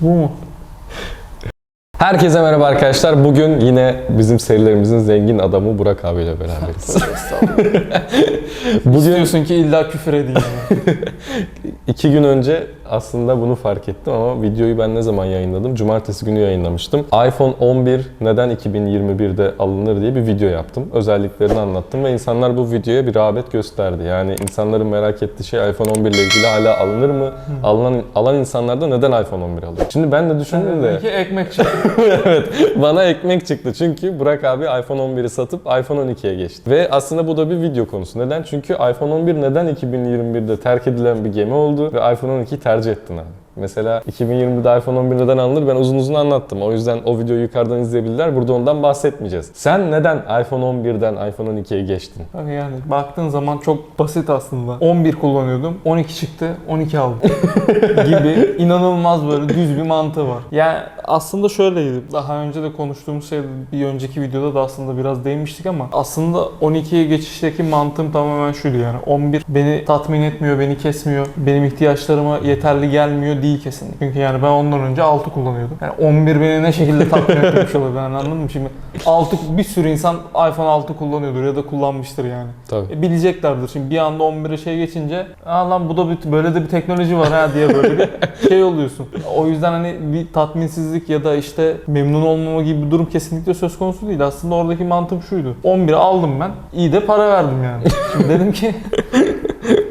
Bu mu? Herkese merhaba arkadaşlar. Bugün yine bizim serilerimizin zengin adamı Burak abiyle beraberiz. Bugün Diyorsun ki illa küfür edeyim. iki gün önce aslında bunu fark ettim ama videoyu ben ne zaman yayınladım? Cumartesi günü yayınlamıştım. iPhone 11 neden 2021'de alınır diye bir video yaptım. Özelliklerini anlattım ve insanlar bu videoya bir rağbet gösterdi. Yani insanların merak ettiği şey iPhone 11 ile ilgili hala alınır mı? Alınan, alan insanlar da neden iPhone 11 alıyor? Şimdi ben de düşündüm de İki ekmek çıktı. evet bana ekmek çıktı çünkü Burak abi iPhone 11'i satıp iPhone 12'ye geçti. Ve aslında bu da bir video konusu. Neden? Çünkü iPhone 11 neden 2021'de terk edilen bir gemi oldu ve iPhone 12'yi tercih ettin abi. Mesela 2020'de iPhone 11 neden alınır ben uzun uzun anlattım. O yüzden o videoyu yukarıdan izleyebilirler. Burada ondan bahsetmeyeceğiz. Sen neden iPhone 11'den iPhone 12'ye geçtin? Hani yani baktığın zaman çok basit aslında. 11 kullanıyordum. 12 çıktı. 12 aldım. gibi inanılmaz böyle düz bir mantığı var. Yani aslında şöyleydi. Daha önce de konuştuğumuz şey bir önceki videoda da aslında biraz değinmiştik ama aslında 12'ye geçişteki mantığım tamamen şuydu yani. 11 beni tatmin etmiyor, beni kesmiyor. Benim ihtiyaçlarıma yeterli gelmiyor değil kesinlikle. Çünkü yani ben ondan önce 6 kullanıyordum. Yani 11 beni ne şekilde tatmin etmiş olabilir yani anladın mı? Şimdi 6 bir sürü insan iPhone 6 kullanıyordur ya da kullanmıştır yani. Tabii. E, bileceklerdir. Şimdi bir anda 11'e şey geçince Aa lan bu da bir, böyle de bir teknoloji var ha diye böyle bir şey oluyorsun. O yüzden hani bir tatminsizlik ya da işte memnun olmama gibi bir durum kesinlikle söz konusu değil. Aslında oradaki mantığım şuydu. 11'i aldım ben. İyi de para verdim yani. Şimdi dedim ki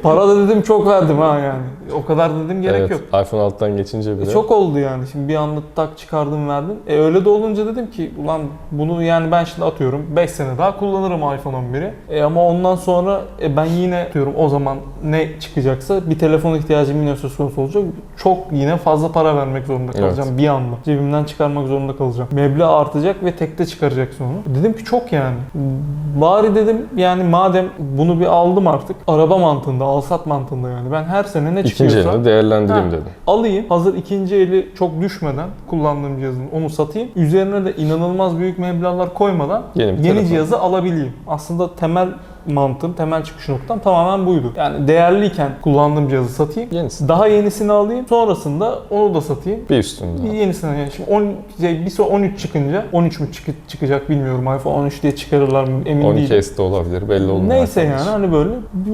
para da dedim çok verdim ha yani. O kadar dedim gerek evet, yok. iPhone 6'dan geçince bile. E çok oldu yani. Şimdi bir anda tak çıkardım verdim. E öyle de olunca dedim ki ulan bunu yani ben şimdi atıyorum 5 sene daha kullanırım iPhone 11'i. E ama ondan sonra e ben yine diyorum o zaman ne çıkacaksa bir telefon ihtiyacım yine söz konusu olacak. Çok yine fazla para vermek zorunda kalacağım bir anda. Cebimden çıkarmak zorunda kalacağım. Meblağ artacak ve tekte çıkaracak sonra. Dedim ki çok yani. Bari dedim yani madem bunu bir aldım artık araba mantığında, alsat mantığında yani. Ben her sene ne İkinci çıkıyorsa elini değerlendireyim Ha. dedim. alayım. Hazır ikinci eli çok düşmeden kullandığım cihazın onu satayım. Üzerine de inanılmaz büyük meblağlar koymadan Yeni yeni, telefon. cihazı alabileyim. Aslında temel mantığım, temel çıkış noktam tamamen buydu. Yani değerliyken kullandığım cihazı satayım. Yenisi. Daha yenisini alayım. Sonrasında onu da satayım. Bir üstünde. Bir yenisini yani şimdi 10 şey, bir sonra 13 çıkınca 13 mü çıkı- çıkacak bilmiyorum. iPhone 13 diye çıkarırlar mı emin değilim. 12S de olabilir belli olmaz. Neyse yani hani böyle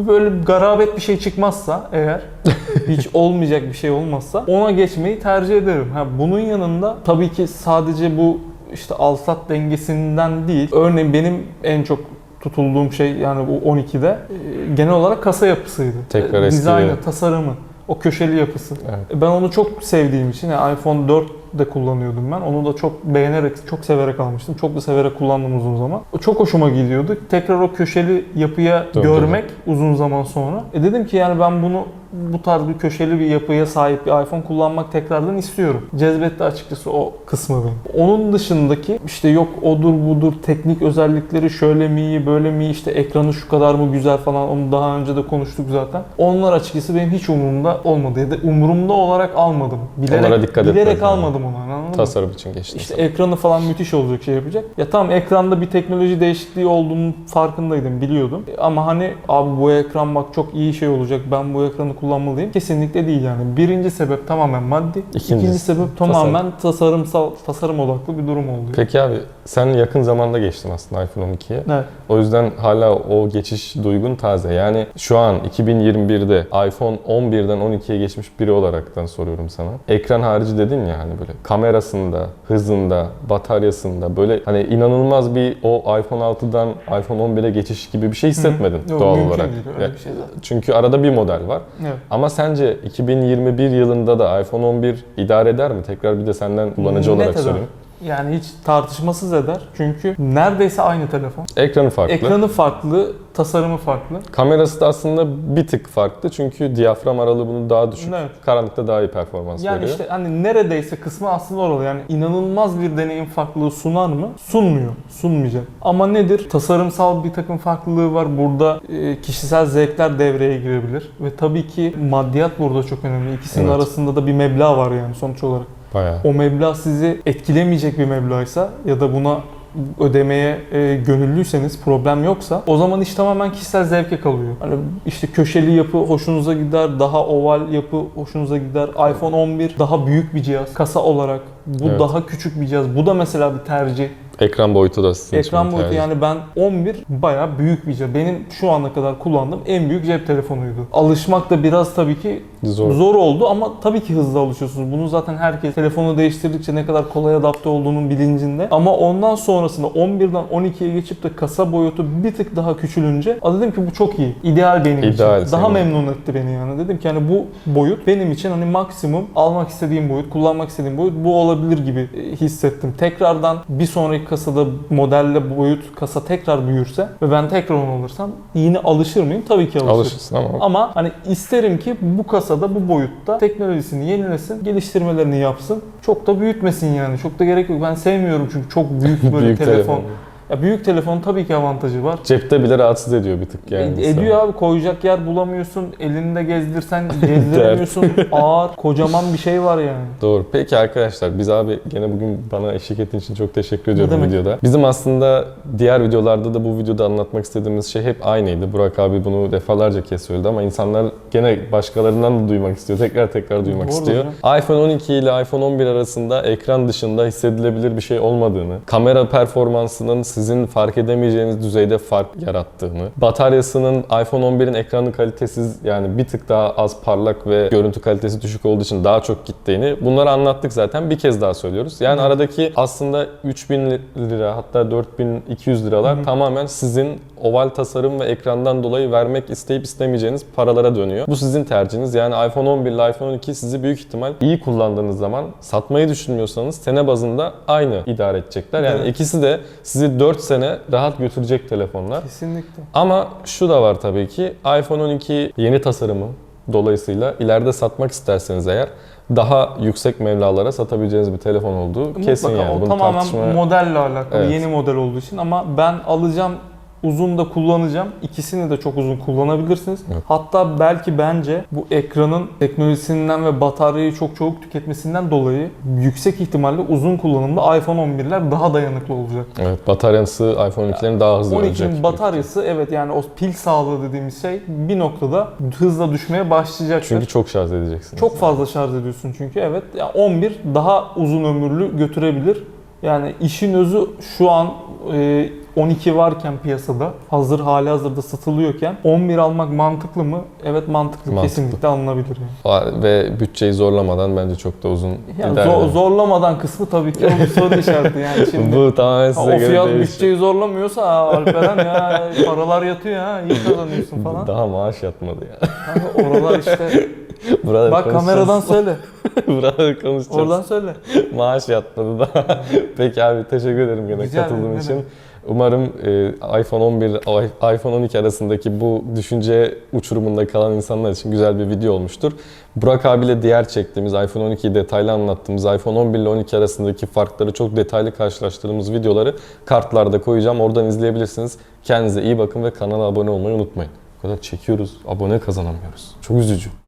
böyle garabet bir şey çıkmazsa eğer hiç olmayacak bir şey olmazsa ona geçmeyi tercih ederim. Ha bunun yanında tabii ki sadece bu işte alsat dengesinden değil. Örneğin benim en çok tutulduğum şey yani bu 12'de e, genel olarak kasa yapısıydı. Tekrar E, eskiye. Dizaynı, tasarımı, o köşeli yapısı. Evet. E, Ben onu çok sevdiğim için yani iPhone 4 de kullanıyordum ben. Onu da çok beğenerek, çok severek almıştım. Çok da severek kullandım uzun zaman. O Çok hoşuma gidiyordu. Tekrar o köşeli yapıya Döndü. görmek uzun zaman sonra. E dedim ki yani ben bunu bu tarz bir köşeli bir yapıya sahip bir iPhone kullanmak tekrardan istiyorum. Cezbetti açıkçası o kısmı beni. Onun dışındaki işte yok odur budur teknik özellikleri şöyle mi iyi böyle mi iyi işte ekranı şu kadar mı güzel falan onu daha önce de konuştuk zaten. Onlar açıkçası benim hiç umurumda olmadı ya da umurumda olarak almadım. Bilerek, Onlara dikkat bilerek etmedin yani. almadım onu anladın mı? Tasarım için geçti. İşte ekranı falan müthiş olacak şey yapacak. Ya tamam ekranda bir teknoloji değişikliği olduğunu farkındaydım, biliyordum. Ama hani abi bu ekran bak çok iyi şey olacak. Ben bu ekranı kullanmalıyım. Kesinlikle değil yani. Birinci sebep tamamen maddi. İkincisi, İkinci sebep tamamen tasarımsal, tasarım odaklı bir durum oldu. Peki abi sen yakın zamanda geçtin aslında iPhone 12'ye. Evet. O yüzden hala o geçiş duygun taze. Yani şu an 2021'de iPhone 11'den 12'ye geçmiş biri olaraktan soruyorum sana. Ekran harici dedin ya hani böyle kamerasında, hızında, bataryasında böyle hani inanılmaz bir o iPhone 6'dan iPhone 11'e geçiş gibi bir şey hissetmedin Yok, doğal mümkün olarak. değil, öyle Ya- bir şey zaten. Çünkü arada bir model var. Evet. Ama sence 2021 yılında da iPhone 11 idare eder mi? Tekrar bir de senden kullanıcı Net olarak eder. sorayım. Yani hiç tartışmasız eder. Çünkü neredeyse aynı telefon. Ekranı farklı. Ekranı farklı, tasarımı farklı. Kamerası da aslında bir tık farklı çünkü diyafram aralığı bunun daha düşük. Evet. Karanlıkta daha iyi performans Yani veriyor. işte hani neredeyse kısmı aslında oralı. Yani inanılmaz bir deneyim farklılığı sunar mı? Sunmuyor. Sunmayacak. Ama nedir? Tasarımsal bir takım farklılığı var. Burada e, kişisel zevkler devreye girebilir. Ve tabii ki maddiyat burada çok önemli. İkisinin Evet. arasında da bir meblağ var yani sonuç olarak. Bayağı. O meblağ sizi etkilemeyecek bir meblağysa ya da buna ödemeye e, gönüllüyseniz problem yoksa o zaman iş tamamen kişisel zevke kalıyor. Hani işte köşeli yapı hoşunuza gider, daha oval yapı hoşunuza gider. iPhone 11 daha büyük bir cihaz kasa olarak. Bu Evet. daha küçük bir cihaz. Bu da mesela bir tercih. Ekran boyutu da sizin Ekran boyutu yani ben 11 bayağı büyük bir cihaz. Benim şu ana kadar kullandığım en büyük cep telefonuydu. Alışmak da biraz tabii ki Zor. zor oldu ama tabii ki hızlı alışıyorsunuz. Bunu zaten herkes telefonu değiştirdikçe ne kadar kolay adapte olduğunun bilincinde. Ama ondan sonrasında 11'den 12'ye geçip de kasa boyutu bir tık daha küçülünce dedim ki bu çok iyi. İdeal benim İdeal için. Daha senin. memnun etti beni yani. Dedim ki hani bu boyut benim için hani maksimum almak istediğim boyut, kullanmak istediğim boyut bu olabilir gibi e, hissettim. Tekrardan bir sonraki kasada modelle boyut kasa tekrar büyürse ve ben tekrar onu alırsam yine alışır mıyım? Tabii ki alışırım. Alışırsın ama Ama hani isterim ki bu kasada bu boyutta teknolojisini yenilesin, geliştirmelerini yapsın. Çok da büyütmesin yani. Çok da gerek yok. Ben sevmiyorum çünkü çok büyük böyle büyük telefon. telefon. Ya büyük telefonun tabii ki avantajı var. Cepte bile rahatsız ediyor bir tık yani. E- Ediyor abi koyacak yer bulamıyorsun. Elinde gezdirsen gezdiremiyorsun. Ağır, kocaman bir şey var yani. Doğru. Peki arkadaşlar biz abi gene bugün bana eşlik ettiğin için çok teşekkür ediyorum demek? videoda. Bizim aslında diğer videolarda da bu videoda anlatmak istediğimiz şey hep aynıydı. Burak abi bunu defalarca kez söyledi ama insanlar gene başkalarından da duymak istiyor. Tekrar tekrar duymak Doğru istiyor. iPhone 12 ile iPhone 11 arasında ekran dışında hissedilebilir bir şey olmadığını, kamera performansının sizin fark edemeyeceğiniz düzeyde fark yarattığını, bataryasının iPhone 11'in ekranı kalitesiz yani bir tık daha az parlak ve görüntü kalitesi düşük olduğu için daha çok gittiğini bunları anlattık zaten bir kez daha söylüyoruz. Yani aradaki aslında 3000 lira hatta 4200 liralar tamamen sizin oval tasarım ve ekrandan dolayı vermek isteyip istemeyeceğiniz paralara dönüyor. Bu sizin tercihiniz. Yani iPhone 11 ile iPhone 12 sizi büyük ihtimal iyi kullandığınız zaman satmayı düşünmüyorsanız sene bazında aynı idare edecekler. Yani Evet. ikisi de sizi 4 sene rahat götürecek telefonlar. Kesinlikle. Ama şu da var tabii ki iPhone 12 yeni tasarımı dolayısıyla ileride satmak isterseniz eğer daha yüksek mevlalara satabileceğiniz bir telefon olduğu kesin Mutlaka yani. o Bunu tamamen tartışmaya- modelle alakalı, Evet. yeni model olduğu için ama ben alacağım uzun da kullanacağım. İkisini de çok uzun kullanabilirsiniz. Evet. Hatta belki bence bu ekranın teknolojisinden ve bataryayı çok çabuk tüketmesinden dolayı yüksek ihtimalle uzun kullanımda iPhone 11'ler daha dayanıklı olacak. Evet, bataryası iPhone 12'lerin daha hızlı ölecek. 12'nin bataryası evet yani o pil sağlığı dediğimiz şey bir noktada hızla düşmeye başlayacaktır. Çünkü çok şarj edeceksiniz. Çok fazla şarj ediyorsun çünkü evet. Yani 11 daha uzun ömürlü götürebilir. Yani işin özü şu an e, 12 varken piyasada hazır hali hazırda satılıyorken 11 almak mantıklı mı? Evet mantıklı. Mantıklı. Kesinlikle alınabilir yani. Ve bütçeyi zorlamadan bence çok da uzun Yani gider. zor- yani. zorlamadan kısmı tabii ki o bir soru işareti yani şimdi. Bu tamamen Ha, size o göre fiyat değişir. bütçeyi zorlamıyorsa "Aa, Alperen ya paralar yatıyor ha iyi kazanıyorsun falan. Daha maaş yatmadı ya. Kanka oralar işte Buraları bak kameradan söyle. Buraları konuşacağız. Oradan söyle. Maaş yatmadı da. Peki abi teşekkür ederim gene katıldığın için. demek. Umarım e, iPhone 11 ile iPhone 12 arasındaki bu düşünce uçurumunda kalan insanlar için güzel bir video olmuştur. Burak abiyle diğer çektiğimiz iPhone 12'yi detaylı anlattığımız iPhone 11 ile 12 arasındaki farkları çok detaylı karşılaştırdığımız videoları kartlarda koyacağım. Oradan izleyebilirsiniz. Kendinize iyi bakın ve kanala abone olmayı unutmayın. O kadar çekiyoruz, abone kazanamıyoruz. Çok üzücü.